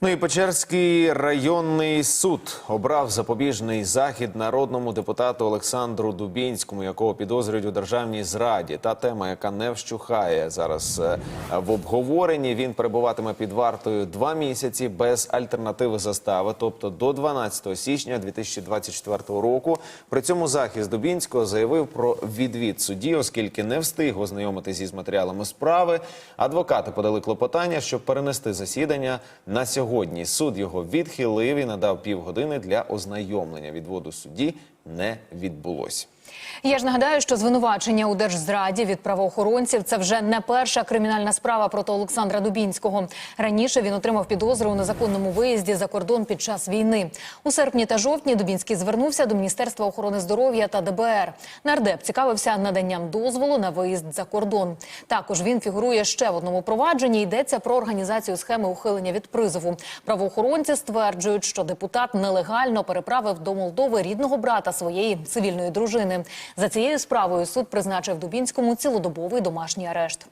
Ну і Печерський районний суд обрав запобіжний захід народному депутату Олександру Дубінському, якого підозрюють у державній зраді. Та тема, яка не вщухає зараз е, в обговоренні. Він перебуватиме під вартою два місяці без альтернативи застави, тобто до 12 січня 2024 року. При цьому захист Дубінського заявив про відвід судді, оскільки не встиг ознайомитися із матеріалами справи. Адвокати подали клопотання, щоб перенести засідання на сьогодні. Суд його відхилив і надав півгодини для ознайомлення. Відводу судді не відбулося. Я ж нагадаю, що звинувачення у держзраді від правоохоронців це вже не перша кримінальна справа проти Олександра Дубінського. Раніше він отримав підозру у незаконному виїзді за кордон під час війни. У серпні та жовтні Дубінський звернувся до Міністерства охорони здоров'я та ДБР. Нардеп цікавився наданням дозволу на виїзд за кордон. Також він фігурує ще в одному провадженні. Йдеться про організацію схеми ухилення від призову. Правоохоронці стверджують, що депутат нелегально переправив до Молдови рідного брата своєї цивільної дружини. За цією справою суд призначив Дубінському цілодобовий домашній арешт.